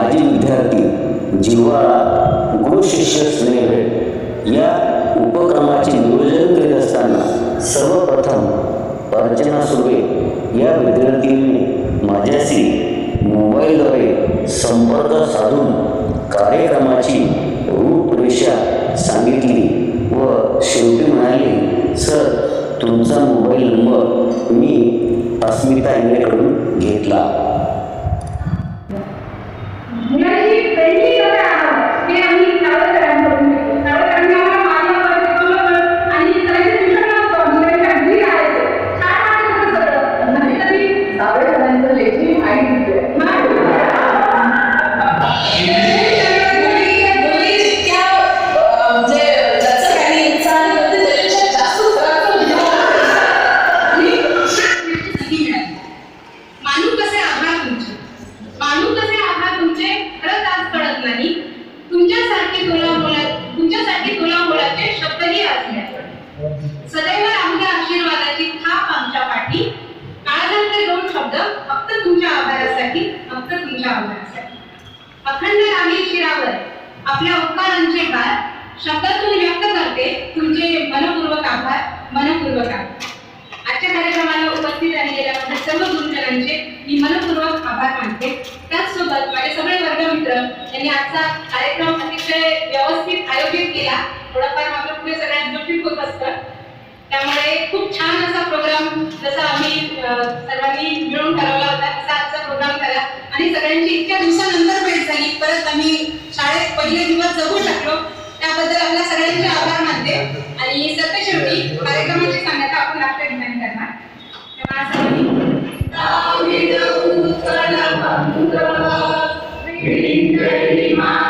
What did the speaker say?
माजी विद्यार्थी जिव्हाळा गुरु शिष्य स्नेहभेट या उपक्रमाचे नियोजन करीत असताना सर्वप्रथम अर्चना सुर्वे या विद्यार्थिनीने माझ्याशी मोबाईलद्वारे संपर्क साधून कार्यक्रमाची रूपरेषा सांगितली व शेवटी म्हणाले सर तुमचा मोबाईल नंबर मी अस्मिता यांच्याकडून घेतला. मानू कसे आभार तुमचे? मानू कसे आभार तुमचे? खरंच आज कळत नाही. तुमच्यासारखे तुला मुला तुमच्यासाठी तुला मुलाचे शब्दही आज सदैव राहुल्या आशीर्वादाची थाप आमच्या पाठी. काळानंतर दोन शब्द फक्त तुमच्या आभारासाठी फक्त तुमच्या आभारासाठी. अखंड राहील शिरावर आपल्या उपकारांचे भार शब्दातून व्यक्त करते तुमचे मनपूर्वक आभार मनपूर्वक आभार. मी मनपूर्वक आभार मानते. त्याचसोबत माझे सगळे वर्गमित्र यांनी आजचा कार्यक्रम अतिशय व्यवस्थित आयोजित केला. थोडाफार आपलं पुढे सगळ्यात गोष्टी होत असतं. त्यामुळे खूप छान असा प्रोग्राम जसा आम्ही सर्वांनी मिळून ठरवला होता तसा आजचा प्रोग्राम झाला आणि सगळ्यांची इतक्या दिवसानंतर भेट झाली. परत आम्ही शाळेत पहिले दिवस जगू शकलो. त्याबद्दल आपल्या सगळ्यांचे आभार मानते. आणि सत्य शेवटी कार्यक्रमाची सांगायचं आपण राष्ट्रगीताने घेणार Lady Mom.